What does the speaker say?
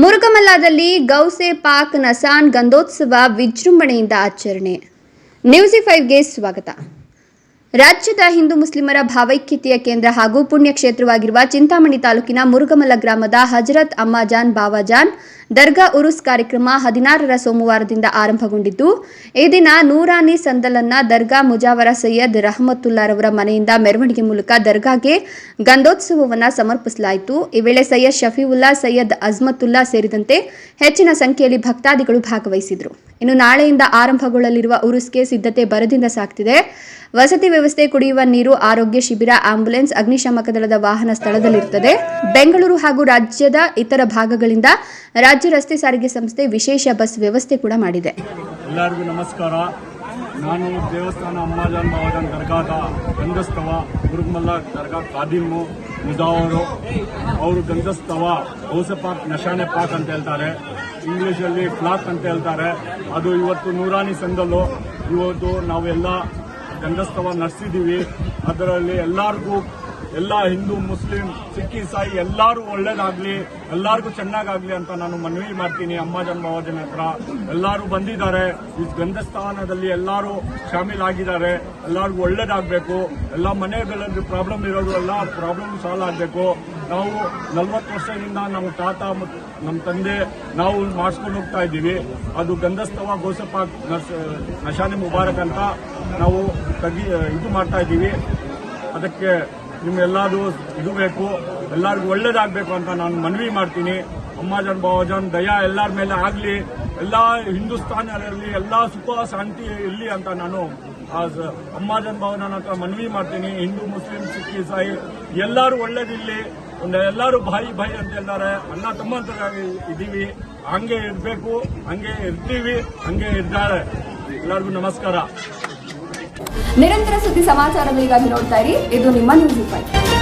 ಮುರುಗಮಲ್ಲದಲ್ಲಿ ಗೌಸೆ ಪಾಕ್ ನಸಾನ್ ಗಂಧೋತ್ಸವ ವಿಜೃಂಭಣೆಯಿಂದ ಆಚರಣೆ. ನ್ಯೂಸಿ ಫೈವ್ಗೆ ಸ್ವಾಗತ. ರಾಜ್ಯದ ಹಿಂದೂ ಮುಸ್ಲಿಮರ ಭಾವೈಕ್ಯತೆಯ ಕೇಂದ್ರ ಹಾಗೂ ಪುಣ್ಯಕ್ಷೇತ್ರವಾಗಿರುವ ಚಿಂತಾಮಣಿ ತಾಲೂಕಿನ ಮುರುಗಮಲ ಗ್ರಾಮದ ಹಜರತ್ ಅಮ್ಮಾಜಾನ್ ಬಾವಾಜಾನ್ ದರ್ಗಾ ಉರುಸ್ ಕಾರ್ಯಕ್ರಮ ಹದಿನಾರರ ಸೋಮವಾರದಿಂದ ಆರಂಭಗೊಂಡಿದ್ದು, ಈ ದಿನ ನೂರಾನಿ ಸಂದಲನ್ನ ದರ್ಗಾ ಮುಜಾವರ ಸೈಯದ್ ರಹಮತುಲ್ಲಾರವರ ಮನೆಯಿಂದ ಮೆರವಣಿಗೆ ಮೂಲಕ ದರ್ಗಾಗೆ ಗಂಧೋತ್ಸವವನ್ನು ಸಮರ್ಪಿಸಲಾಯಿತು. ಈ ವೇಳೆ ಸೈಯದ್ ಶಫೀವುಲ್ಲಾ, ಸೈಯದ್ ಅಜ್ಮತುಲ್ಲಾ ಸೇರಿದಂತೆ ಹೆಚ್ಚಿನ ಸಂಖ್ಯೆಯಲ್ಲಿ ಭಕ್ತಾದಿಗಳು ಭಾಗವಹಿಸಿದರು. ಇನ್ನು ನಾಳೆಯಿಂದ ಆರಂಭಗೊಳ್ಳಲಿರುವ ಉರುಸ್ಗೆ ಸಿದ್ಧತೆ ಭರದಿಂದ ಸಾಗ್ತಿದೆ ವಸತಿ ವ್ಯವಸ್ಥೆ ಕುಡಿಯುವ ನೀರು, ಆರೋಗ್ಯ ಶಿಬಿರ ಆಂಬ್ಯುಲೆನ್ಸ್ ಅಗ್ನಿಶಾಮಕ ದಳದ ವಾಹನ ಸ್ಥಳದಲ್ಲಿರುತ್ತದೆ. ಬೆಂಗಳೂರು ಹಾಗೂ ರಾಜ್ಯದ ಇತರ ಭಾಗಗಳಿಂದ ರಾಜ್ಯ ರಸ್ತೆ ಸಾರಿಗೆ ಸಂಸ್ಥೆ ವಿಶೇಷ ಬಸ್ ವ್ಯವಸ್ಥೆ ಕೂಡ ಮಾಡಿದೆ. ಎಲ್ಲರಿಗೂ ನಮಸ್ಕಾರ. ನಾನು ದೇವಸ್ಥಾನ ಅಮ್ಮಾಜಾನ್ ದರ್ಗಾದ ಗಂಧಸ್ತವ, ಗುರುಮಲ್ಲ ದರ್ಗಾ ಅವರು. ಗಂಧಸ್ತವ ನಶಾನೆ ಪಾಕ್ ಅಂತ ಹೇಳ್ತಾರೆ. ಇಂಗ್ಲಿಷಲ್ಲಿ ಫ್ಲಾಕ್ ಅಂತ ಹೇಳ್ತಾರೆ. ಅದು ಇವತ್ತು ನೂರಾನಿ ಸಂದಲು. ಇವತ್ತು ನಾವೆಲ್ಲ ಗಂಧಸ್ತವ ನಡೆಸಿದ್ದೀವಿ ಅದರಲ್ಲಿ ಎಲ್ಲರಿಗೂ, ಎಲ್ಲ ಹಿಂದೂ, ಮುಸ್ಲಿಂ ಸಿಖ್ ಇಸಾಯಿ ಎಲ್ಲರೂ ಒಳ್ಳೇದಾಗ್ಲಿ, ಎಲ್ಲರಿಗೂ ಚೆನ್ನಾಗಾಗ್ಲಿ ಅಂತ ನಾನು ಮನವಿ ಮಾಡ್ತೀನಿ ಅಮ್ಮ ಬಾವಾಜನ್ ಹತ್ರ. ಎಲ್ಲರೂ ಬಂದಿದ್ದಾರೆ. ಈ ಗಂಧಸ್ಥಾನದಲ್ಲಿ ಎಲ್ಲರೂ ಶಾಮೀಲ್ ಆಗಿದ್ದಾರೆ ಎಲ್ಲರಿಗೂ ಒಳ್ಳೇದಾಗಬೇಕು. ಎಲ್ಲ ಮನೆಗಳಲ್ಲಿ ಪ್ರಾಬ್ಲಮ್ ಇರೋದು ಎಲ್ಲ ಪ್ರಾಬ್ಲಮ್ ಸಾಲ್ವ್ ಆಗಬೇಕು. ನಾವು ನಲ್ವತ್ತು ವರ್ಷದಿಂದ ನಮ್ಮ ತಾತ ನಮ್ಮ ತಂದೆ ನಾವು ಮಾಡಿಸ್ಕೊಂಡು ಹೋಗ್ತಾ ಇದ್ದೀವಿ. ಅದು ಗಂಧಸ್ತವ ಗೋಸಪ್ಪ ನರ್ಸ್, ನಶಾನೆ ಮುಬಾರಕ್ ಅಂತ ನಾವು ತಗಿ ಇದು ಮಾಡ್ತಾ ಇದ್ದೀವಿ. ಅದಕ್ಕೆ ನಿಮ್ಮೆಲ್ಲರೂ ಇದು ಬೇಕು, ಎಲ್ಲರಿಗೂ ಒಳ್ಳೇದಾಗಬೇಕು ಅಂತ ನಾನು ಮನವಿ ಮಾಡ್ತೀನಿ. ಅಮ್ಮಾಜನ್ ಭಾವಜನ್ ದಯಾ ಎಲ್ಲರ ಮೇಲೆ ಆಗಲಿ, ಎಲ್ಲ ಹಿಂದೂಸ್ತಾನಲ್ಲಿ ಎಲ್ಲ ಸುಖ, ಶಾಂತಿ ಇರಲಿ ಅಂತ ನಾನು ಅಮ್ಮಾಜನ್ ಬಾವನ ಹತ್ರ ಮನವಿ ಮಾಡ್ತೀನಿ. ಹಿಂದೂ, ಮುಸ್ಲಿಂ, ಸಿಖ್, ಇಸಾಯಿ ಎಲ್ಲರೂ ಒಳ್ಳೇದಿಲ್ಲಿ ಒಂದು ಎಲ್ಲರೂ ಬಾಯಿ ಬಾಯಿ ಅಂತ ಹೇಳ್ತಾರೆ. ಅಣ್ಣ ತಮ್ಮಂತರಾಗಿ ಇದ್ದೀವಿ. ಹಂಗೆ ಇರಬೇಕು, ಹಂಗೆ ಇರ್ತೀವಿ, ಹಂಗೆ ಇದ್ದಾರೆ. ಎಲ್ಲರಿಗೂ ನಮಸ್ಕಾರ. ನಿರಂತರ ಸುದ್ದಿ ಸಮಾಚಾರಗಳಿಗಾಗಿ ನೋಡ್ತಾ ಇರಿ. ಇದು ನಿಮ್ಮ ನ್ಯೂಸ್ ಫೈವ್